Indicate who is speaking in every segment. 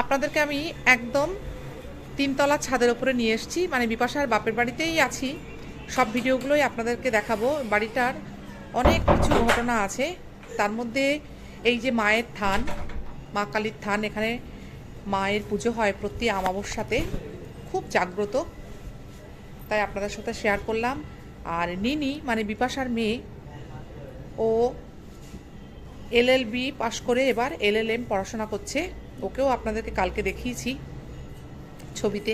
Speaker 1: আপনাদেরকে আমি একদম তিনতলা ছাদের ওপরে নিয়ে এসেছি মানে বিপাশার বাপের বাড়িতেই আছি সব ভিডিওগুলোই আপনাদেরকে দেখাবো বাড়িটার অনেক কিছু ঘটনা আছে তার মধ্যে এই যে মায়ের থান মা কালীর থান এখানে মায়ের পুজো হয় প্রতি আমাবস্যাতে খুব জাগ্রত তাই আপনাদের সাথে শেয়ার করলাম আর নিনি মানে বিপাশার মেয়ে ও এলএলবি পাশ করে এবার এলএলএম পড়াশোনা করছে ওকেও আপনাদেরকে কালকে দেখিয়েছি ছবিতে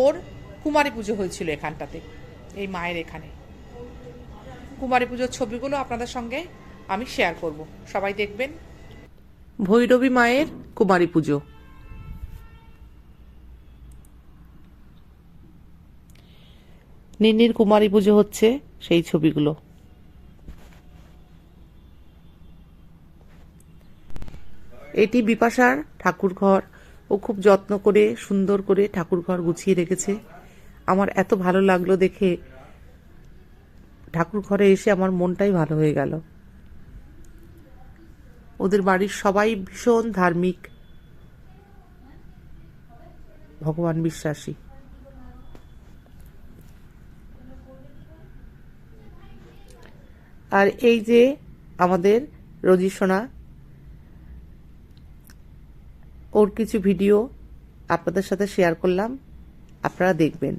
Speaker 1: ওর কুমারী পুজো হয়েছিল এখানটাতে এই মায়ের এখানে কুমারী পুজোর ছবিগুলো আপনাদের সঙ্গে আমি শেয়ার করব সবাই দেখবেন ভৈরবী মায়ের কুমারী পুজো নিন্নির কুমারী পুজো হচ্ছে সেই ছবিগুলো এটি বিপাশার ঠাকুরঘর ও খুব যত্ন করে সুন্দর করে ঠাকুরঘর গুছিয়ে রেখেছে আমার এত ভালো লাগলো দেখে ঠাকুর ঘরে এসে আমার মনটাই ভালো হয়ে গেল ওদের বাড়ির সবাই ভীষণ ধার্মিক ভগবান বিশ্বাসী আর এই যে আমাদের রজিসোনা সোনা ওর কিছু ভিডিও আপনাদের সাথে শেয়ার করলাম আপনারা দেখবেন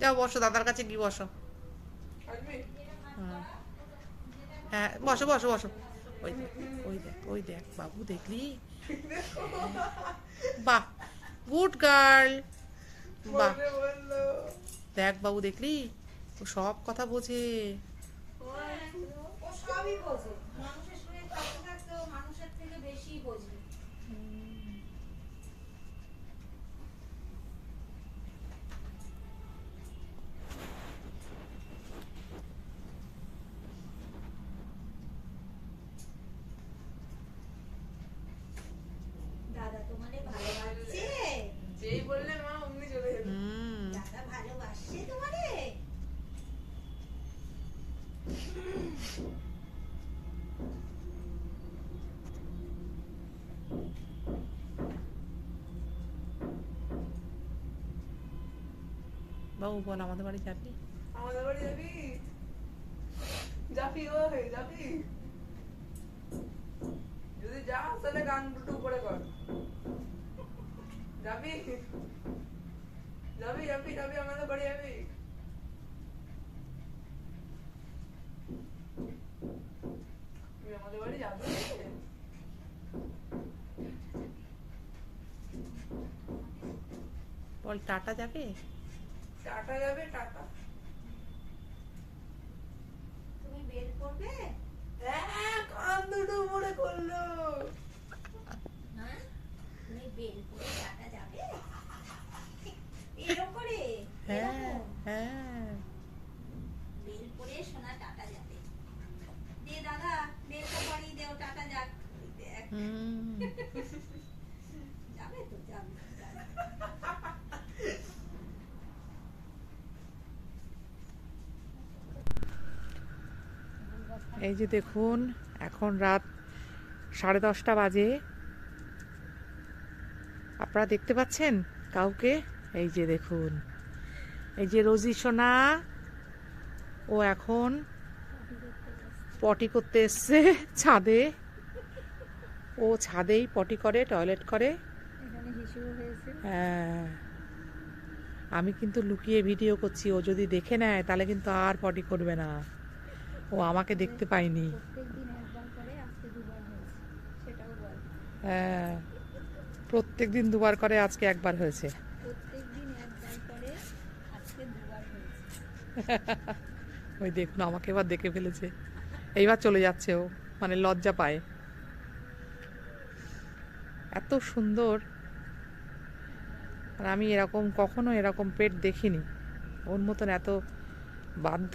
Speaker 1: যাও বসো দাদার কাছে গিয়ে বসো হ্যাঁ।, হ্যাঁ বসো বসো বসো ওই দেখ ওই দেখ ওই দেখ বাবু দেখলি বাহ গুড গার্ল বাহ দেখ বাবু দেখলি ও সব কথা বোঝে
Speaker 2: সবই বোঝে
Speaker 1: বাবু বল আমাদের বাড়ি যাবি
Speaker 3: আমাদের বাড়ি যাবি যাবি ও যাবি যদি যাস তাহলে গান দুটো উপরে কর যাবি যাবি যাবি যাবি আমাদের বাড়ি যাবি আমাদের বাড়ি যাবি
Speaker 1: বল টাটা যাবে
Speaker 3: টাটা যাবে টাটা
Speaker 2: তুমি বের করবে
Speaker 3: হ্যাঁ কান দুটো মনে করলো
Speaker 2: হ্যাঁ তুমি বের করে
Speaker 1: এই যে দেখুন এখন রাত সাড়ে দশটা বাজে আপনারা দেখতে পাচ্ছেন কাউকে এই যে দেখুন এই যে রোজি সোনা ও এখন পটি করতে এসছে ছাদে ও ছাদেই পটি করে টয়লেট করে হ্যাঁ আমি কিন্তু লুকিয়ে ভিডিও করছি ও যদি দেখে নেয় তাহলে কিন্তু আর পটি করবে না ও আমাকে দেখতে পায়নি হ্যাঁ প্রত্যেক দিন দুবার করে আজকে একবার হয়েছে ওই দেখুন আমাকে এবার দেখে ফেলেছে এইবার চলে যাচ্ছে ও মানে লজ্জা পায় এত সুন্দর আর আমি এরকম কখনো এরকম পেট দেখিনি ওর মতন এত বাধ্য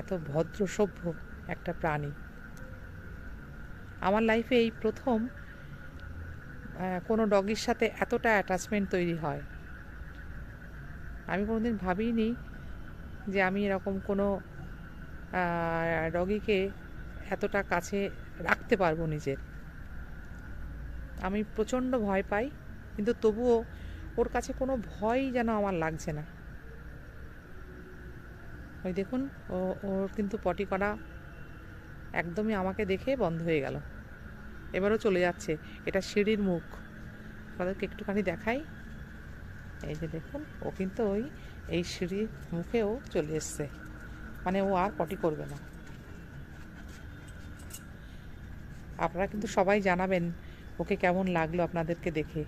Speaker 1: এত ভদ্র সভ্য একটা প্রাণী আমার লাইফে এই প্রথম কোনো ডগির সাথে এতটা অ্যাটাচমেন্ট তৈরি হয় আমি কোনোদিন ভাবিনি যে আমি এরকম কোনো ডগিকে এতটা কাছে রাখতে পারবো নিজের আমি প্রচণ্ড ভয় পাই কিন্তু তবুও ওর কাছে কোনো ভয়ই যেন আমার লাগছে না ওই দেখুন ও ওর কিন্তু পটি করা একদমই আমাকে দেখে বন্ধ হয়ে গেল এবারও চলে যাচ্ছে এটা সিঁড়ির মুখ আপনাদেরকে একটুখানি দেখাই এই যে দেখুন ও কিন্তু ওই এই সিঁড়ির মুখেও চলে এসছে মানে ও আর পটি করবে না আপনারা কিন্তু সবাই জানাবেন ওকে কেমন লাগলো আপনাদেরকে দেখে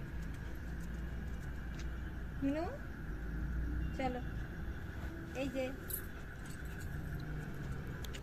Speaker 2: চলো এই যে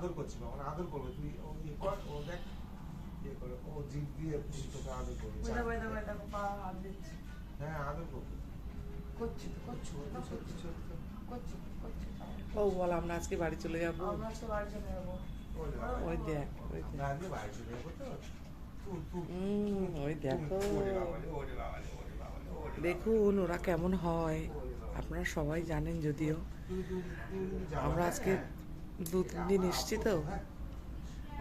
Speaker 4: আদর করছি ওরা আদর করবে তুই ও ইয়ে কর ও দেখ ইয়ে করে ও জিভ দিয়ে তোকে আদর করবে হ্যাঁ আদর করবে
Speaker 1: তো ও বল আমরা আজকে বাড়ি চলে যাব
Speaker 5: আমরা বাড়ি চলে
Speaker 1: ওই দেখ ওই দেখ বাড়ি চলে তো দেখুন ওরা কেমন হয় আপনারা সবাই জানেন যদিও আমরা হ্যাঁ। আজকে দু তিন দিন এসছি তো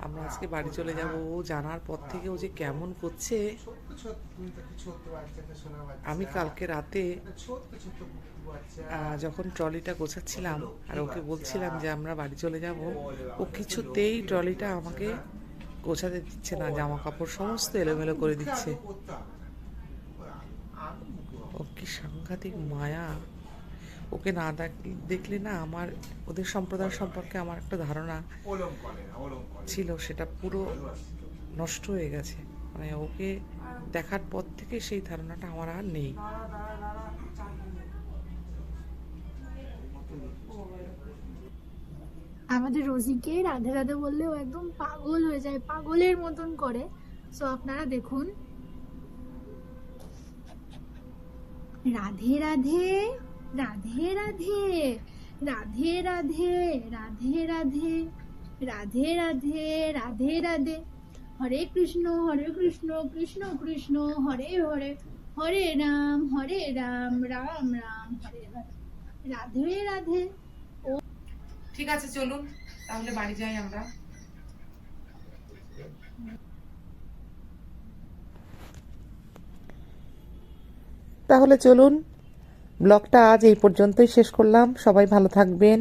Speaker 1: আমরা আজকে বাড়ি চলে যাব ও জানার পর থেকে ও যে কেমন করছে আমি কালকে রাতে যখন ট্রলিটা গোছাচ্ছিলাম আর ওকে বলছিলাম যে আমরা বাড়ি চলে যাব ও কিছুতেই ট্রলিটা আমাকে গোছাতে দিচ্ছে না জামা কাপড় সমস্ত এলোমেলো করে দিচ্ছে ও কি সাংঘাতিক মায়া ওকে না দেখলে না আমার ওদের সম্প্রদায় সম্পর্কে আমার একটা ধারণা ছিল সেটা পুরো নষ্ট হয়ে গেছে মানে ওকে দেখার পর থেকে সেই ধারণাটা আমার আর নেই
Speaker 2: আমাদের রোজিকে রাধে রাধে বললে ও একদম পাগল হয়ে যায় পাগলের মতন করে সো আপনারা দেখুন রাধে রাধে রাধে রাধে রাধে রাধে রাধে রাধে রাধে রাধে রাধে রাধে হরে কৃষ্ণ হরে কৃষ্ণ কৃষ্ণ কৃষ্ণ হরে হরে হরে রাম হরে রাম রাম রাম হরে হরে রাধে রাধে ও
Speaker 3: ঠিক আছে চলুন তাহলে বাড়ি যাই আমরা
Speaker 1: তাহলে চলুন ব্লগটা আজ এই পর্যন্তই শেষ করলাম সবাই ভালো থাকবেন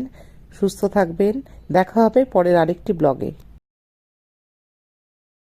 Speaker 1: সুস্থ থাকবেন দেখা হবে পরের আরেকটি ব্লগে